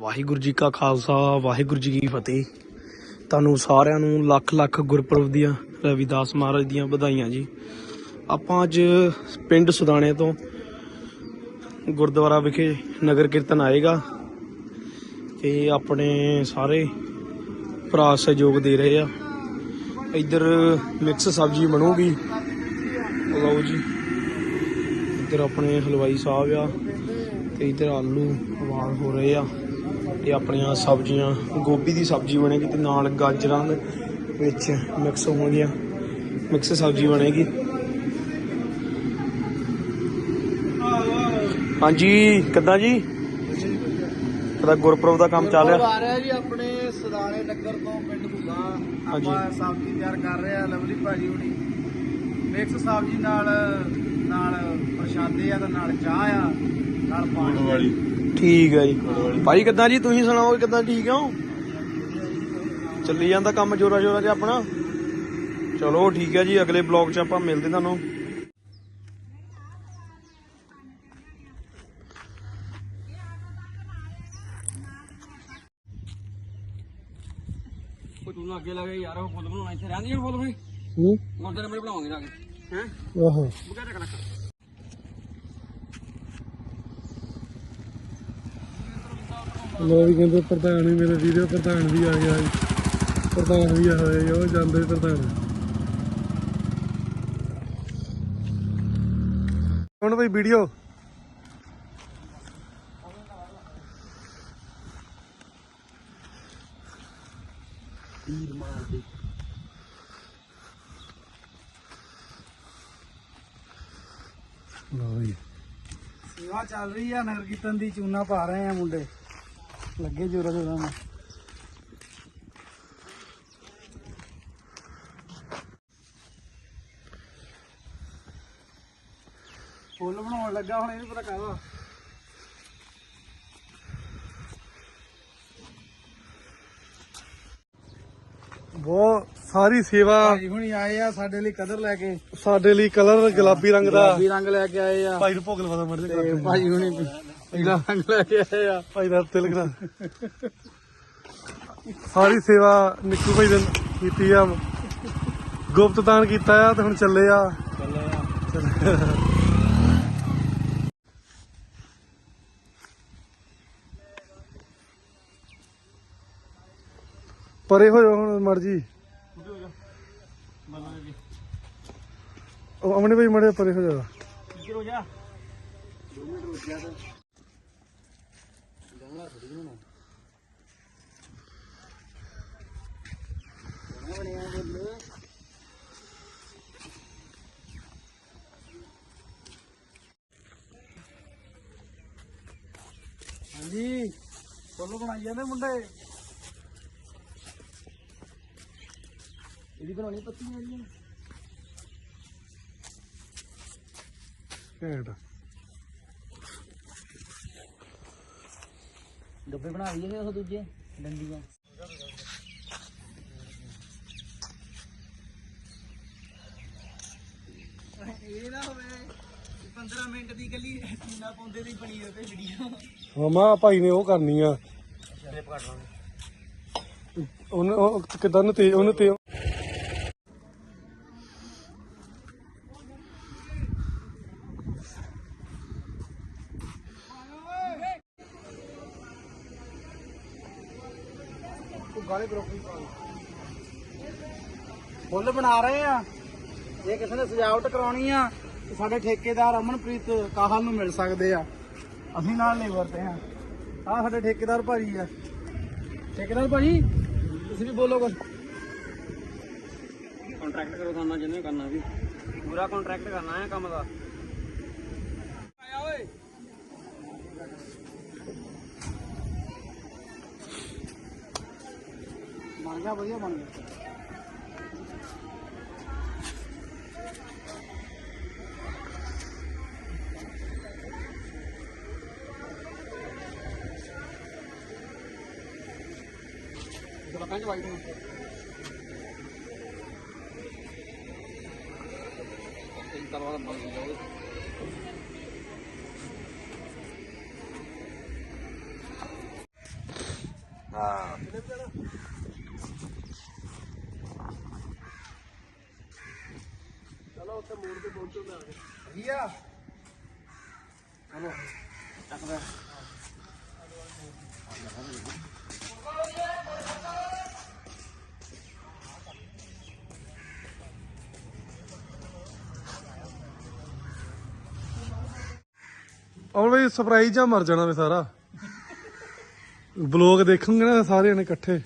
ਵਾਹਿਗੁਰੂ ਜੀ ਕਾ ਖਾਲਸਾ, ਵਾਹਿਗੁਰੂ ਜੀ ਕੀ ਫਤਿਹ। ਤੁਹਾਨੂੰ ਸਾਰਿਆਂ ਨੂੰ ਲੱਖ ਲੱਖ ਗੁਰਪੁਰਬ ਦੀਆਂ, ਰਵਿਦਾਸ ਮਹਾਰਾਜ ਦੀਆਂ ਵਧਾਈਆਂ ਜੀ। ਆਪਾਂ ਅੱਜ ਪਿੰਡ ਸੁਦਾਣੇ ਤੋਂ ਗੁਰਦੁਆਰਾ ਵਿਖੇ ਨਗਰ ਕੀਰਤਨ ਆਏਗਾ ਤੇ ਆਪਣੇ ਸਾਰੇ ਭਰਾ ਸਹਿਯੋਗ ਦੇ ਰਹੇ ਆ। ਇੱਧਰ ਮਿਕਸ ਸਬਜ਼ੀ ਬਣੂਗੀ। ਲਓ ਜੀ, ਇੱਧਰ ਆਪਣੇ ਹਲਵਾਈ ਸਾਹਿਬ ਆ ਤੇ ਇੱਧਰ ਆਲੂ ਉਬਾਲ ਹੋ ਰਹੇ ਆ। ਤੇ ਆਪਣੀਆਂ ਸਬਜ਼ੀਆਂ ਗੋਭੀ ਦੀ ਸਬਜ਼ੀ ਬਣੇਗੀ ਤੇ ਨਾਲ ਗਾਜਰਾਂ ਦੇ ਵਿੱਚ ਮਿਕਸ ਹੋਣਗੀਆਂ। ਮਿਕਸ ਸਬਜ਼ੀ ਬਣੇਗੀ। ਹਾਂਜੀ ਕਿੱਦਾਂ ਜੀ? ਪਤਾ ਗੁਰਪੁਰਬ ਦਾ ਕੰਮ ਚੱਲ ਰਿਹਾ? ਆ ਰਿਹਾ ਜੀ ਆਪਣੇ ਸਦਾਣੇ ਨਗਰ ਤੋਂ ਪਿੰਡ ਭੁੱਗਾ। ਆਪਾਂ ਸਬਜ਼ੀ ਤਿਆਰ ਕਰ ਰਹੇ ਆ ਲਵਲੀ ਭਾਜੀ ਹੁਣੀ। ਮਿਕਸ ਸਬਜ਼ੀ ਨਾਲ ਨਾਲ ਪ੍ਰਸ਼ਾਦੇ ਆ ਤੇ ਨਾਲ ਚਾਹ ਆ। ਨਾਲ ਪਾਣੀ ਵਾਲੀ। ਠੀਕ ਹੈ ਜੀ। ਭਾਈ ਕਿੱਦਾਂ ਜੀ? ਤੁਸੀਂ ਸੁਣਾਓ ਕਿੱਦਾਂ ਠੀਕ ਹੋ? ਚੱਲੀ ਜਾਂਦਾ ਕੰਮ ਜੋਰਾ ਜੋਰਾ ਚ ਆਪਣਾ? ਚਲੋ ਠੀਕ ਹੈ ਜੀ ਅਗਲੇ ਬਲੌਗ 'ਚ ਆਪਾਂ ਮਿਲਦੇ ਤੁਹਾਨੂੰ। ਕੋਈ ਤੂੰ ਅੱਗੇ ਲੱਗੇ ਯਾਰ ਉਹ ਫੁੱਲ ਬਣਾਉਣਾ ਇੱਥੇ ਰਹਿੰਦੀ ਹੁਣ ਫੁੱਲ ਬਣੀ ਹੂੰ। ਮੁੰਡੇ ਨੰਬਰ ਬਣਾਵਾਂਗੇ ਜਾ ਕੇ। ਹੈ? ਆਹੋ। ਬੁਕਾ ਰੱਖਣਾ ਲੋ ਵੀ ਕਹਿੰਦੇ ਪ੍ਰਧਾਨ ਵੀ ਮੇਰੇ ਵੀਡੀਓ ਪ੍ਰਧਾਨ ਵੀ ਆ ਗਿਆ ਪ੍ਰਧਾਨ ਵੀ ਆ ਹੋਇਆ ਉਹ ਜਾਂਦੇ ਪ੍ਰਧਾਨ। ਹੁਣ ਬਈ ਵੀਡੀਓ। ਲਓ ਜੀ। ਸੇਵਾ ਚੱਲ ਰਹੀ ਆ, ਨਗਰ ਕੀਰਤਨ ਦੀ ਚੂਨਾ ਪਾ ਰਹੇ ਆ ਮੁੰਡੇ। ਲੱਗੇ ਜੋਰਾ ਜੋਰਾ ਨਾਲ। ਫੁੱਲ ਬਣਾਉਣ ਲੱਗਾ ਹੁਣ ਇਹ ਨੀ ਪਤਾ ਕਾਹਦਾ। ਬਹੁਤ ਸਾਰੀ ਸੇਵਾ ਭਾਜੀ ਹੁਣੀ ਆਏ ਆ ਸਾਡੇ ਲਈ ਕਦਰ ਲੈ ਕੇ। ਸਾਡੇ ਲਈ ਕਲਰ ਗੁਲਾਬੀ ਰੰਗ ਦਾ। ਗੁਲਾਬੀ ਰੰਗ ਲੈ ਕੇ ਆਏ ਆ। ਭਾਈ ਨੂੰ ਭੋਗ ਲਵਾ ਮੜ ਤੇ ਭਾਜੀ ਹੁਣੀ ਪੀਲਾ ਰੰਗ ਲੈ ਕੇ ਆਏ ਆ। ਭਾਈ ਦਾ ਤਿਲਕ ਦਾ ਸਾਰੀ ਸੇਵਾ ਨਿੱਕੂ ਭਾਈ ਨੇ ਕੀਤੀ ਆ। ਗੁਪਤ ਦਾਨ ਕੀਤਾ ਆ ਤੇ ਹੁਣ ਚੱਲੇ ਆ। ਪਰੇ ਹੋ ਜਾ ਹੁਣ ਮੜ ਜੀ। ਉਹ ਅਮਨੇ ਭਾਈ ਮੜੇ ਪਰੇ ਹੋ ਜਾ। ਕਿਰੋ ਜਾ। ਹਾਂਜੀ ਫੁੱਲ ਬਣਾਈ ਜਾਂਦੇ ਮੁੰਡੇ। ਇਹਦੀ ਬਣਾਉਣੀ ਪੱਤੀਆਂ ਇਹਦੀਆਂ। ਘੈਂਟ ਡੱਬੇ ਬਣਾ ਲਈਏ ਉਹ ਦੂਜੇ ਡੰਡੀਆਂ। ਇਹ ਨਾ ਹੋਵੇ 15 ਮਿੰਟ ਦੀ ਗੱਲੀ ਚੀਨਾ ਪਾਉਂਦੇ ਦੀ ਬਣੀ ਹੋਵੇ ਵੀਡੀਓ ਮਾਮਾ ਭਾਈ ਨੇ ਉਹ ਕਰਨੀ ਆ। ਉਹਨੇ ਉਹ ਕਿਦਾਂ ਨੂੰ ਤੇ ਉਹਨੂੰ ਤੇ ਗਾਲੇ ਬਰੋਕਲੀ ਫੁੱਲ ਬਣਾ ਰਹੇ ਆ। ਜੇ ਕਿਸੇ ਨੇ ਸਜਾਵਟ ਕਰਾਉਣੀ ਆ, ਤੇ ਸਾਡੇ ਠੇਕੇਦਾਰ ਅਮਨਪ੍ਰੀਤ ਕਾਹਲ ਨੂੰ ਮਿਲ ਸਕਦੇ ਆ। ਅਸੀਂ ਨਾਲ ਨਹੀਂ ਤੇ ਆ। ਆ ਸਾਡੇ ਠੇਕੇਦਾਰ ਭਾਜੀ ਆ। ਠੇਕੇਦਾਰ ਭਾਜੀ, ਤੁਸੀਂ ਵੀ ਬੋਲੋ ਕੁਝ ਕੰਟਰੈਕਟ ਕਰੋ ਕਰਨਾ ਜਿਹਨੇ ਕਰਨਾ ਵੀ। ਪੂਰਾ ਕੰਟਰੈਕਟ ਕਰਨਾ ਹੈ ਕੰਮ ਦਾ। ਬਣ ਗਿਆ ਵਧੀਆ ਬਣ ਗਿਆ ਲੱਕਾਂ ਚ ਵਾਈਟ ਨੂੰ ਤਿੰਨ ਤਰ੍ਹਾਂ ਦਾ ਬਣ ਜਾਓ ਹਾਂ ਚਲੋ ਉੱਥੇ ਮੋੜ ਤੇ ਪਹੁੰਚੋ ਮੈਂ ਆ ਗਿਆ ਵਧੀਆ। ਚਲੋ ਚੱਕਦਾ ਸਰਪ੍ਰਾਈਜ਼ ਆ ਮਰ ਜਾਣਾ ਵੇ ਸਾਰਾ। ਬਲੌਗ ਦੇਖੂਗੇ ਨਾ ਸਾਰੇ ਨੇ ਇਕੱਠੇ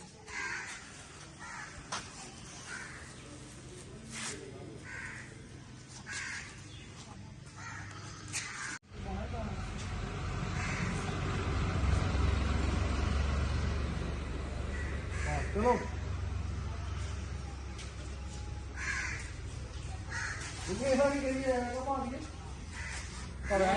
ਚਲੋ ਇਹ ਇਹਦਾ ਵੀ ਕਰੀ ਹੈ ਕਮਾ ਦੀ ਪਰ ਆ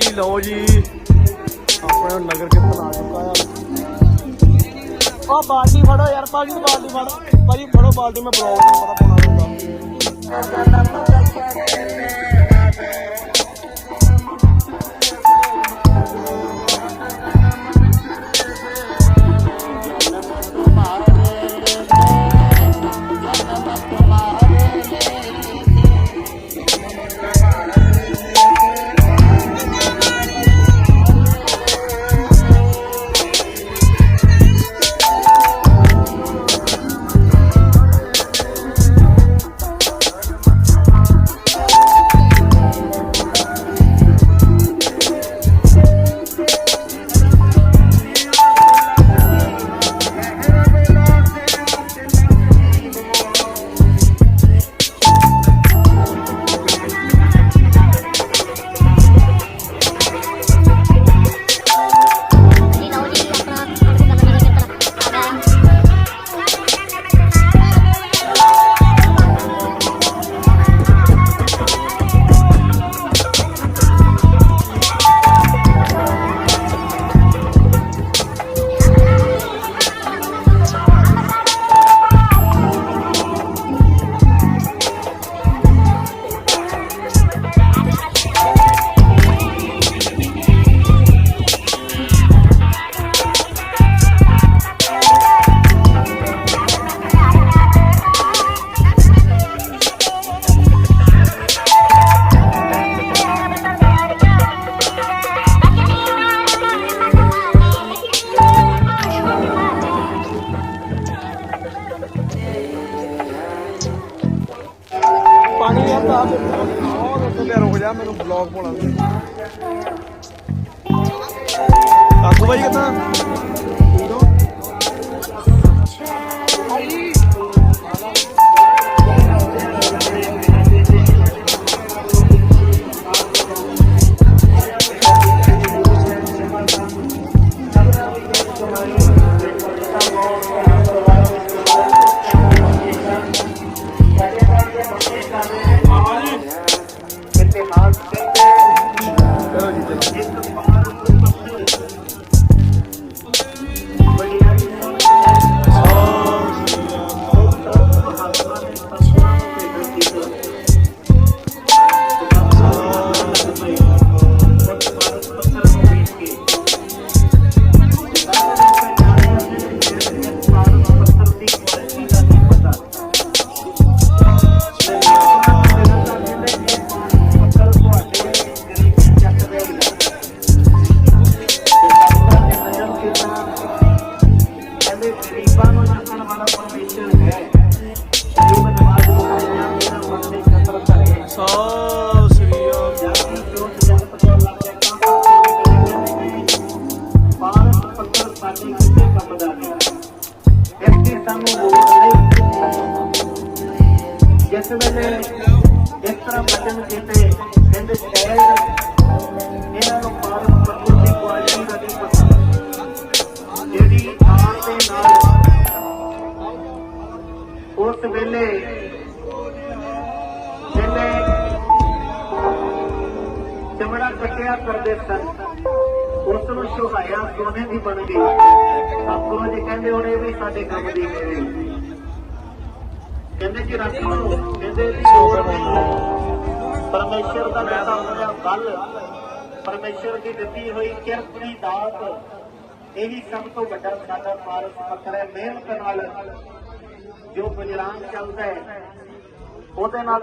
ਜੀ ਲਓ ਜੀ, ਆਪਣਾ ਨਗਰ ਕੀਰਤਨ ਆ ਚੁੱਕਾ ਆ। ਆ ਬਾਲਟੀ ਫੜੋ ਯਾਰ ਭਾਜੀ ਨੂੰ ਬਾਲਟੀ ਫੜੋ। ਭਾਜੀ ਫੜੋ ਬਾਲਟੀ, ਮੈਂ ਬਲੌਗ ਨੂੰ ਪਤਾ ਪਾਉਣਾ ਹੁੰਦਾ ਪਾਣੀ ਯਾਰ ਦਾ ਉਹ ਦੱਸੋ ਤੇ ਰੁਕ ਜਾ, ਮੈਨੂੰ ਬਲੌਗ ਪਾਉਣਾ। ਸੀ ਕਾਕੂ ਭਾਈ ਕਿੱਦਾਂ? ਵੇਲੇ ਵੇਲੇ ਚਮੜਾ ਕੱਟਿਆ ਕਰਦੇ ਸਨ। ਉਸ ਨੂੰ ਸੁਹਾਇਆ ਸੋਨੇ ਦੀ ਬਣ ਗਈ। ਸਤਿਗੁਰੂ ਜੀ ਕਹਿੰਦੇ ਉਹਨੇ ਵੀ ਸਾਡੇ ਕੰਮ ਦੀ ਮੇਰੇ ਵਿੱਚ ਰੱਖੋ ਕਿਸੇ ਦੀ ਲੋੜ ਨਹੀਂ ਪਰਮੇਸ਼ਰ ਦਾ ਦਿੱਤਾ ਹੋਇਆ ਬਲ। ਪਰਮੇਸ਼ਰ ਦੀ ਦਿੱਤੀ ਹੋਈ ਕਿਰਤ ਦੀ ਦਾਤ। ਇਹੀ ਸਭ ਤੋਂ ਵੱਡਾ ਸਾਡਾ ਪਾਰਸ ਪੱਤਰ ਹੈ ਮਿਹਨਤ ਨਾਲ ਜੋ ਗੁਜਰਾਨ ਚੱਲਦਾ ਹੈ ਉਹਦੇ ਨਾਲ